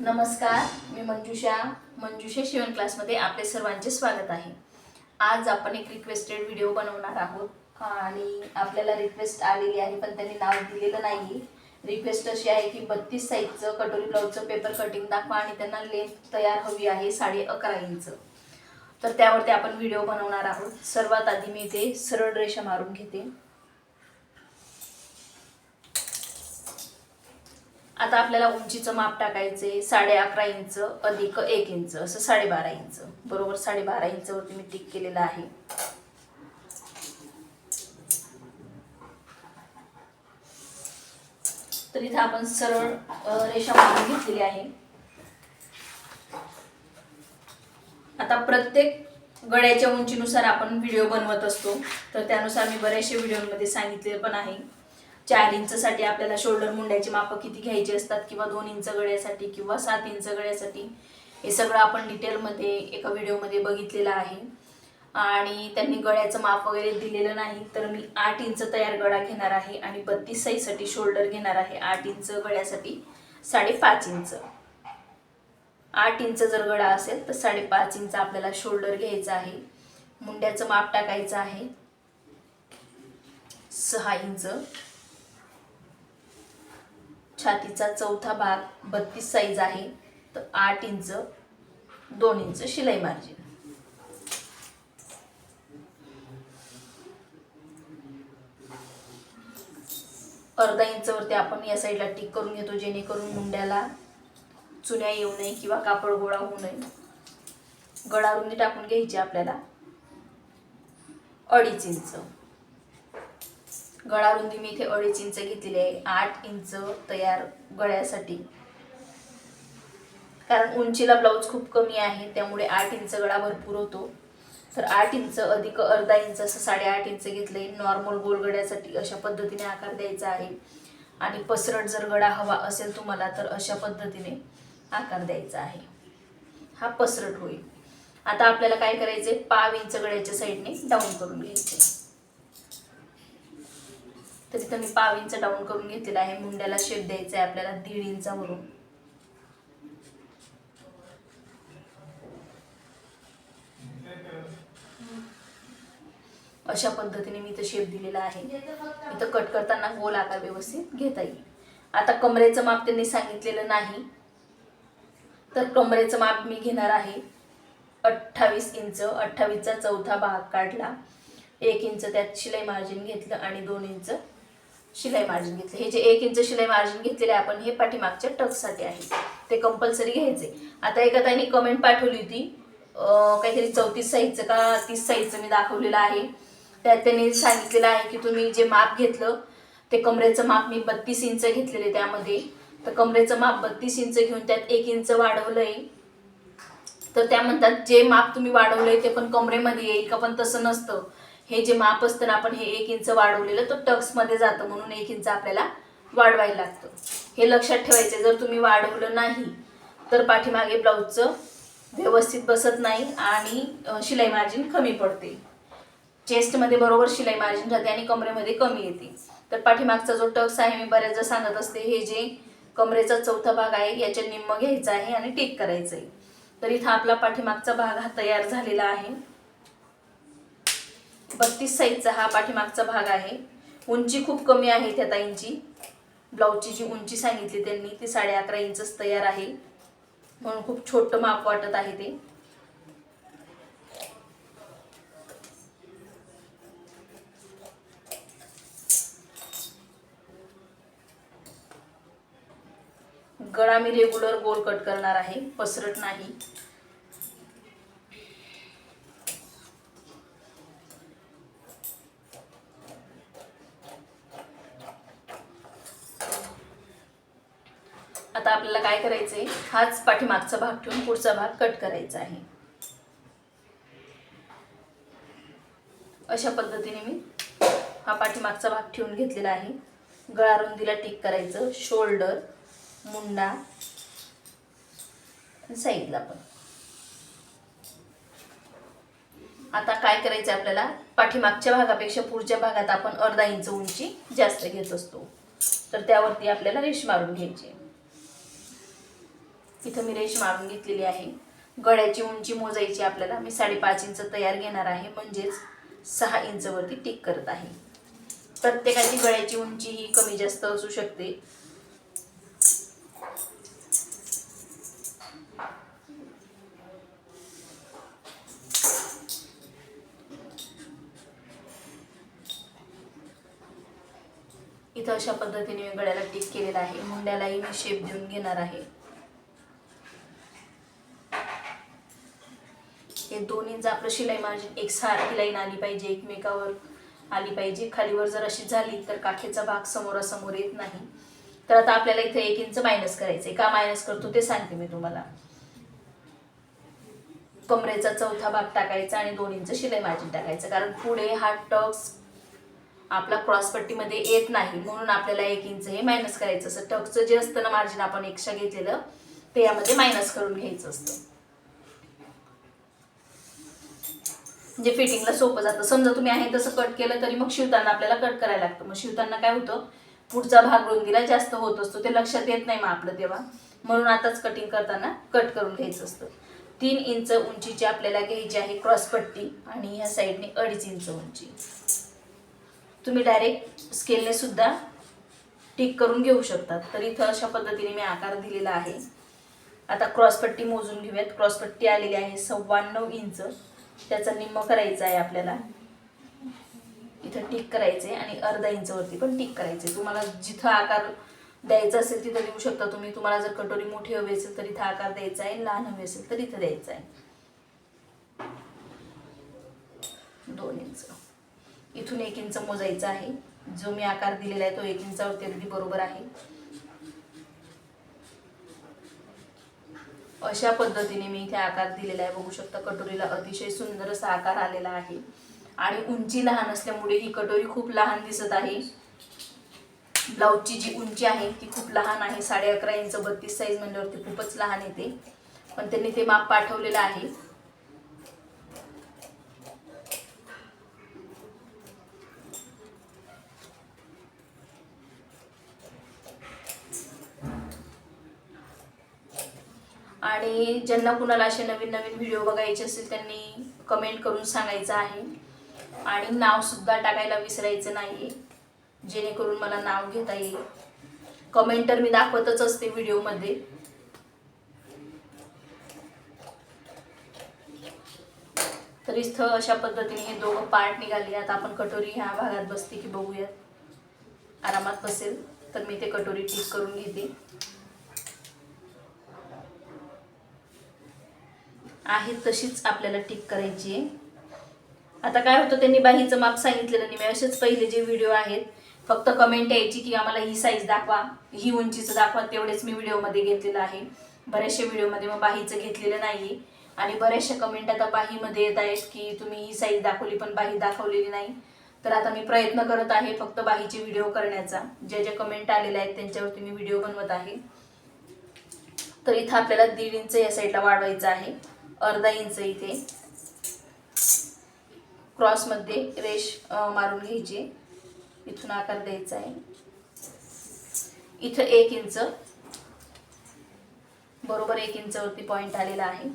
नमस्कार मी मंजुषा. मंजुषा शिवण क्लासमध्ये आपले सर्वांचे स्वागत आहे. आज आपण एक रिक्वेस्टेड व्हिडिओ बनवणार आहोत. आणि आपल्याला रिक्वेस्ट आलेली आहे पण त्यांनी नाव दिलेलं नाही रिक्वेस्ट अशी आहे की बत्तीस साईजचं कटोरी ब्लाऊजचं पेपर कटिंग दाखवा आणि त्यांना लेंथ तयार हवी आहे साडे अकरा इंच. तर त्यावरती आपण व्हिडिओ बनवणार आहोत. सर्वात आधी मी इथे सरळ रेषा मारून घेते. आता आपल्याला उंचीचं माप टाकायचे साडे अकरा इंच अधिक एक इंच असं साडेबारा इंच. बरोबर साडेबारा इंचवरती मी टिक केलेलं आहे. तर इथं आपण सरळ रेषा मारून घेतलेली आहे. आता प्रत्येक गड्याच्या उंचीनुसार आपण व्हिडिओ बनवत असतो. तर त्यानुसार मी बऱ्याचशा व्हिडिओमध्ये सांगितले पण आहे. चार इंचसाठी आपल्याला शोल्डर मुंड्याची मापं किती घ्यायची असतात किंवा दोन इंच गळ्यासाठी किंवा सात इंच गळ्यासाठी हे सगळं आपण डिटेलमध्ये एका व्हिडिओमध्ये बघितलेलं आहे. आणि त्यांनी गळ्याचं माप वगैरे दिलेलं नाही तर मी आठ इंच तयार गळा घेणार आहे आणि बत्तीस साईजसाठी शोल्डर घेणार आहे. आठ इंच गळ्यासाठी साडेपाच इंच. आठ इंच जर गळा असेल तर साडेपाच इंच आपल्याला शोल्डर घ्यायचं आहे. मुंड्याचं माप टाकायचं आहे. सहा इंच. छातीचा चौथा भाग बत्तीस साईज आहे तर आठ इंच दोन इंच शिलाई मार्जिन अर्धा इंचवरती आपण या साईडला टिक करून घेतो जेणेकरून मुंड्याला चुन्या येऊ नये किंवा कापड गोळा होऊ नये. गळा रुंदी टाकून घ्यायची आपल्याला अडीच इंच. गळा रुंदी मी इथे अडीच इंच घेतलेली आहे. आठ इंच तयार गळ्यासाठी. कारण उंचीला ब्लाऊज खूप कमी आहे त्यामुळे आठ इंच गळा भरपूर होतो. तर आठ इंच अधिक अर्धा इंच असं साडेआठ इंच घेतले. नॉर्मल गोलगड्यासाठी अशा पद्धतीने आकार द्यायचा आहे. आणि पसरट जर गडा हवा असेल तुम्हाला तर अशा पद्धतीने आकार द्यायचा आहे. हा पसरट होईल. आता आपल्याला काय करायचे पाव इंच गड्याच्या साईडने डाऊन करून घ्यायचे तर तिथं मी पाव इंच डाऊन करून घेतलेला आहे. मुंड्याला शेप द्यायचा आहे आपल्याला दीड इंचावरून अशा पद्धतीने मी इथं शेप दिलेला आहे. इथं कट करताना गोल आकार व्यवस्थित घेता येईल. आता कमरेचं माप त्यांनी सांगितलेलं नाही. तर कमरेचं माप मी घेणार आहे अठ्ठावीस इंच अठ्ठावीसचा चौथा भाग काढला. एक इंच त्यात शिलाई मार्जिन घेतलं आणि दोन इंच शिलाई मार्जिन घेतलं. हे जे एक इंच शिलाई मार्जिन घेतलेले आपण हे पाठीमागच्या टक्ससाठी आहे. ते कंपल्सरी घ्यायचे. आता एका ताईने कमेंट पाठवली होती काहीतरी चौतीस साईजचं का तीस साईजचं मी दाखवलेलं आहे. त्यात त्यांनी सांगितलेलं आहे की तुम्ही जे माप घेतलं ते कमरेचं माप मी बत्तीस इंच घेतलेले त्यामध्ये. तर कमरेचं माप बत्तीस इंच घेऊन त्यात एक इंच वाढवलंय. तर त्या म्हणतात जे माप तुम्ही वाढवलंय ते पण कमरेमध्ये येईल का? पण तसं नसतं. हे जे माप असतं ना आपण हे एक इंच वाढवलेलं तर टक्समध्ये जातं म्हणून एक इंच आपल्याला वाढवायला लागतं. हे लक्षात ठेवायचं जर तुम्ही वाढवलं नाही तर पाठीमागे ब्लाऊजचं व्यवस्थित बसत नाही आणि शिलाई मार्जिन कमी पडते. चेस्टमध्ये बरोबर शिलाई मार्जिन राहते आणि कमरेमध्ये कमी येते. तर पाठीमागचा जो टक्स आहे मी बऱ्याचदा सांगत असते हे जे कमरेचा चौथा भाग आहे याच्या निम्म घ्यायचा आहे आणि टिक करायचं आहे तर इथं आपला पाठीमागचा भाग हा तयार झालेला आहे. बत्तीस साईजचा हा पाठीमागचा भाग आहे. उंची खूप कमी आहे त्या ताईंची. ब्लाऊजची जी उंची सांगितली त्यांनी ती साडे अकरा इंचच तयार आहे. म्हणून खूप छोटं माप वाटत आहे ते. गळा मी रेग्युलर गोल कट करणार आहे पसरट नाही आता करायचं आहे हाच पाठीमागचा भाग ठेवून पुढचा भाग कट करायचा आहे. अशा पद्धतीने मी हा पाठीमागचा भाग ठेवून घेतलेला आहे. गळा रुंदीला टिक करायचं शोल्डर मुंडा साईडला पण. आता काय करायचं आपल्याला? पाठीमागच्या भागापेक्षा पुढच्या भागात आपण अर्धा इंच उंची जास्त घेत असतो. तर त्यावरती आपल्याला रेष मारून घ्यायची इथं मी रेश मारून घेतलेली आहे. गळ्याची उंची मोजायची आपल्याला. मी साडेपाच इंच तयार घेणार आहे. म्हणजेच सहा इंचवरती टिक करत आहे. प्रत्येकाची गळ्याची उंची ही कमी जास्त असू शकते. इथं अशा पद्धतीने मी गळ्याला टिक केलेला आहे. मुंड्यालाही मी शेप देऊन घेणार आहे. हे दोन आपलं शिलाई मार्जिन एक सारखी लाईन आली पाहिजे एकमेकावर आली पाहिजे. खालीवर जर अशी झाली तर काखेचा भाग समोरासमोर येत नाही. तर आता आपल्याला इथे एक इंच मायनस करायचंय. का मायनस करतो ते सांगते मी तुम्हाला. कमरेचा चौथा भाग टाकायचा आणि दोन इंच शिलाई मार्जिन टाकायचं. कारण पुढे हा टक्स आपला क्रॉसपट्टीमध्ये येत नाही. म्हणून आपल्याला एक इंच हे मायनस करायचं असं टक्सचं जे असतं ना मार्जिन आपण एक्स्ट्रा घेतलेलं ते यामध्ये मायनस करून घ्यायचं असतं. म्हणजे फिटिंगला सोपं जातं. समजा तुम्ही आहे तसं कट केलं तरी मग शिवताना आपल्याला कट करायला लागतं. मग शिवताना काय होतं? पुढचा भाग रुंदीला जास्त होत असतो. ते लक्षात येत नाही मग आपलं तेव्हा. म्हणून आताच कटिंग करताना कट करून घ्यायचं असतं. तीन इंच उंचीची आपल्याला घ्यायची आहे क्रॉस पट्टी आणि ह्या साईडने अडीच इंच उंची. तुम्ही डायरेक्ट स्केलने सुद्धा टिक करून घेऊ शकतात. तर इथं अशा पद्धतीने मी आकार दिलेला आहे. आता क्रॉसपट्टी मोजून घेऊयात. क्रॉसपट्टी आलेली आहे सव्वाण्णव इंच. त्याचा निम्म करायचा आहे आपल्याला. इथं टिक करायचे आणि अर्धा इंचवरती पण टिक करायचे तुम्हाला जिथं आकार द्यायचा असेल तिथं देऊ शकता तुम्ही. तुम्हाला जर कटोरी मोठी हवी असेल तर इथं आकार द्यायचा आहे. लहान हवी असेल तर इथं द्यायचा आहे. दोन इंच. इथून एक इंच मोजायचा आहे. जो मी आकार दिलेला आहे तो एक इंचावरती अगदी बरोबर आहे. अशा पद्धतीने मी इथे आकार दिलेला आहे. बघू शकता कटोरीला अतिशय सुंदर असा आकार आलेला आहे. आणि उंची लहान असल्यामुळे ही कटोरी खूप लहान दिसत आहे. ब्लाऊजची जी उंची आहे ती खूप लहान आहे. साडे अकरा इंच बत्तीस साईज म्हणल्यावरती खूपच लहान येते. पण त्यांनी ते माप पाठवलेलं आहे. आणि ज्यांना कुणाला असे नवीन नवीन व्हिडिओ बघायचे असेल त्यांनी कमेंट करून सांगायचं आहे. आणि नावसुद्धा टाकायला विसरायचं नाही जेणेकरून मला नाव घेता येईल. कमेंट तर मी दाखवतच असते व्हिडिओमध्ये तर इथं अशा पद्धतीने हे दोघं पार्ट निघाले. आता आपण कटोरी ह्या भागात बसते की बघूयात. आरामात बसेल तर मी ते कटोरी टीक करून घेते. आहे तशीच आपल्याला टिक करायची आहे. आता काय होतं त्यांनी बाहीचं माप सांगितलेलं नाही मी असेच पहिले जे व्हिडिओ आहेत फक्त कमेंट यायची की आम्हाला ही साईज दाखवा ही उंचीचं दाखवा तेवढेच मी व्हिडिओमध्ये घेतलेलं आहे. बऱ्याचशा व्हिडिओमध्ये मग बाहीचं घेतलेलं नाही आणि बऱ्याचशा कमेंट आता बाहीमध्ये येत आहेत की तुम्ही ही साईज दाखवली पण बाही दाखवलेली नाही. तर आता मी प्रयत्न करत आहे फक्त बाहीचे व्हिडिओ करण्याचा. ज्या ज्या कमेंट आलेल्या आहेत त्यांच्यावरती मी व्हिडिओ बनवत आहे. तर इथं आपल्याला दीड इंच या साईडला वाढवायचं आहे. अर्धा इंच इथे. क्रॉसमध्ये रेश मारून घ्यायची. इथून आकार द्यायचा आहे. इथं एक इंच. बरोबर एक इंचवरती पॉइंट आलेला आहे.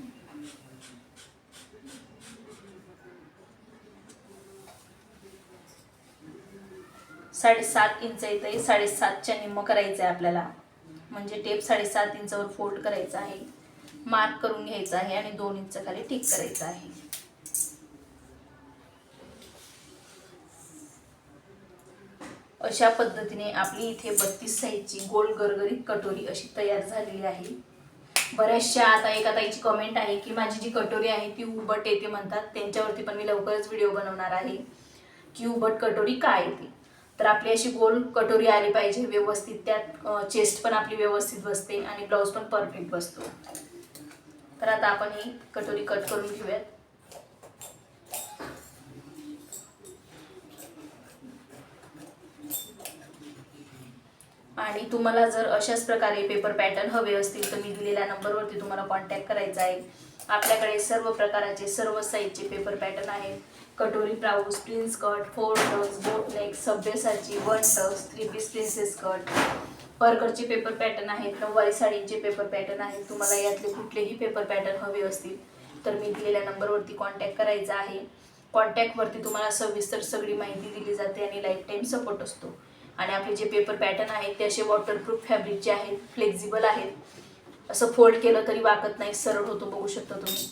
साडेसात इंच येत आहे साडेसातच्या निम्म करायचं आहे आपल्याला. म्हणजे टेप साडेसात इंचावर फोल्ड करायचा आहे. मार्क करून घ्यायचा आहे आणि दोन इंच खाली ठीक करायचं आहे. अशा पद्धतीने आपली इथे बत्तीस साईजची गोल गरगरीत कटोरी अशी तयार झालेली आहे. बऱ्याचशा आता एका ताईची कमेंट आहे की माझी जी कटोरी आहे ती उबट येते म्हणतात. त्यांच्यावरती पण मी लवकरच व्हिडिओ बनवणार आहे की उबट कटोरी काय येते. तर आपली अशी गोल कटोरी आली पाहिजे व्यवस्थित. त्यात चेस्ट पण आपली व्यवस्थित बसते आणि ब्लाऊज पण परफेक्ट बसतो. तर आता आपण ही कटोरी कट करून घेऊयात. आणि तुम्हाला जर अशाच प्रकारे पेपर पॅटर्न हवे असतील तर मी दिलेल्या नंबरवरती तुम्हाला कॉन्टॅक्ट करायचा आहे. आपल्याकडे सर्व प्रकाराचे सर्व साईजचे पेपर पॅटर्न आहेत. कटोरी blouse prince cut four tucks boat neck सभ्यसाची one tucks three piece princess cut परकरचे paper pattern आहेत नऊवारी साडींचे पेपर पॅटर्न आहेत तुम्हाला यातले कुठलेही पेपर पॅटर्न हवे असतील तर मी दिलेल्या नंबरवरती कॉन्टॅक्ट करायचा आहे. कॉन्टॅक्टवरती तुम्हाला सविस्तर सगळी माहिती दिली जाते आणि लाईफ टाईम सपोर्ट असतो. आणि आपले जे पेपर पॅटर्न आहेत ते असे वॉटरप्रूफ फॅब्रिकचे आहेत फ्लेक्झिबल आहेत. असं फोल्ड केलं तरी वाकत नाही सरळ होतो बघू शकता तुम्ही.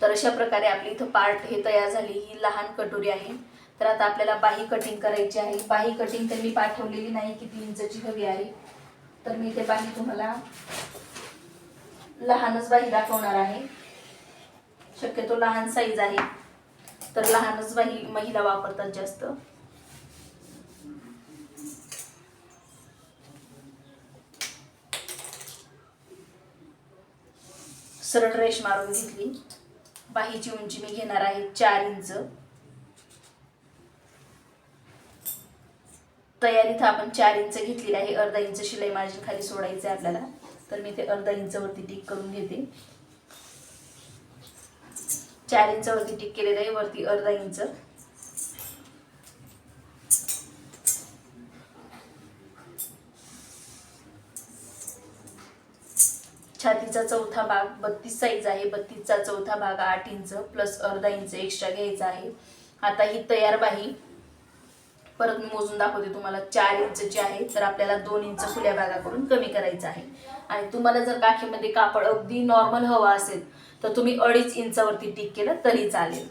तर अशा प्रकारे आपली इथं पार्ट हे तयार झाली. ही लहान कटोरी आहे. तर आता आपल्याला बाही कटिंग करायची आहे. बाही कटिंग तर मी पाठवलेली नाही किती इंचची हवी आहे. तर मी ते बाही तुम्हाला लहानच बाही दाखवणार आहे. शक्यतो लहान साईज आहे. तर लहानच बाही महिला वापरतात जास्त. सरळ रेश मारून घेतली. बाहीची उंची मी घेणार आहे चार इंच. तयारीत आपण चार इंच घेतलेली आहे. अर्धा इंच शिलाई मार्जिन खाली सोडायचं आहे आपल्याला. तर मी ते अर्धा इंचवरती टिक करून घेते. चार इंचवरती टिक केलेलं आहे. वरती अर्धा इंच. छातीचा चौथा भाग बत्तीस साईज आहे. बत्तीसचा चौथा भाग आठ इंच प्लस अर्धा इंच एक्स्ट्रा घ्यायचा आहे. आता ही तयार बाही. परत मी मोजून दाखवते तुम्हाला चार इंचची आहे तर आपल्याला दोन इंच खुल्या भागाकडून कमी करायचं आहे. आणि तुम्हाला जर काखेमध्ये कापड अगदी नॉर्मल हवा असेल तर तुम्ही अडीच इंचावरती टिक केलं तरी चालेल.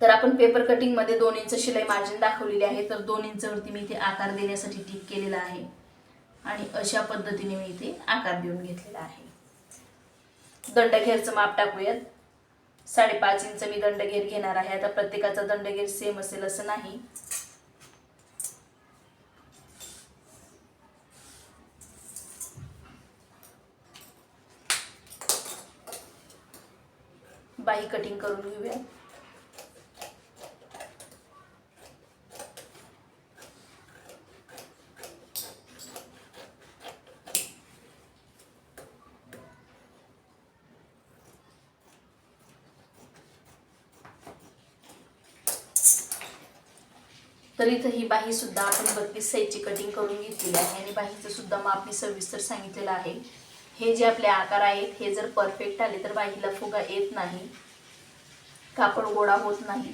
तर आपण पेपर कटिंगमध्ये दोन इंच शिलाई मार्जिन दाखवलेली आहे तर दोन इंचवरती मी इथे आकार देण्यासाठी टिक केलेला आहे. आणि अशा पद्धतीने मी इथे आकार देऊन घेतलेला आहे. दंडघेरचं माप टाकूयात. साडेपाच इंच मी दंडगेर घेणार आहे. आता प्रत्येकाचा दंडगेर सेम असेल असं नाही. बाही कटिंग करून घेऊया. तर इथं ही बाही सुद्धा आपण बत्तीस साईजची कटिंग करून घेतलेली आहे आणि बाहीचं सुद्धा माप मी सविस्तर सांगितलेलं आहे. हे जे आपले आकार आहेत हे जर परफेक्ट आले तर बाहीला फुगा येत नाही. कापड गोळा होत नाही.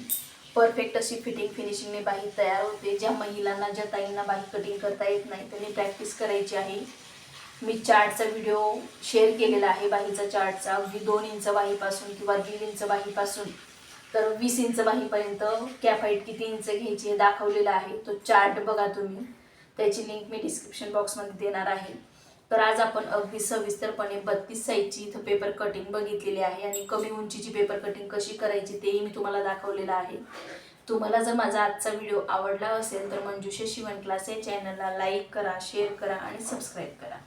परफेक्ट अशी फिटिंग फिनिशिंगने बाही तयार होते. ज्या महिलांना ज्या ताईंना बाही कटिंग करता येत नाही त्यांनी प्रॅक्टिस करायची आहे. मी चार्टचा व्हिडिओ शेअर केलेला आहे बाहीचा चार्टचा अगदी दोन इंच बाहीपासून किंवा दीड इंच बाहीपासून. तर वीस इंच बाहीपर्यंत कॅप हाईट किती इंच घ्यायची हे दाखवलेलं आहे. तो चार्ट बघा तुम्ही. त्याची लिंक मी डिस्क्रिप्शन बॉक्समध्ये देणार आहे. तर आज आपण अगदी सविस्तरपणे बत्तीस साईजची इथं पेपर कटिंग बघितलेली आहे आणि कमी उंचीची पेपर कटिंग कशी करायची तेही मी तुम्हाला दाखवलेलं आहे. तुम्हाला जर माझा आजचा व्हिडिओ आवडला असेल तर मंजुषे शिवण क्लास या चॅनलला लाईक करा शेअर करा आणि सबस्क्राईब करा.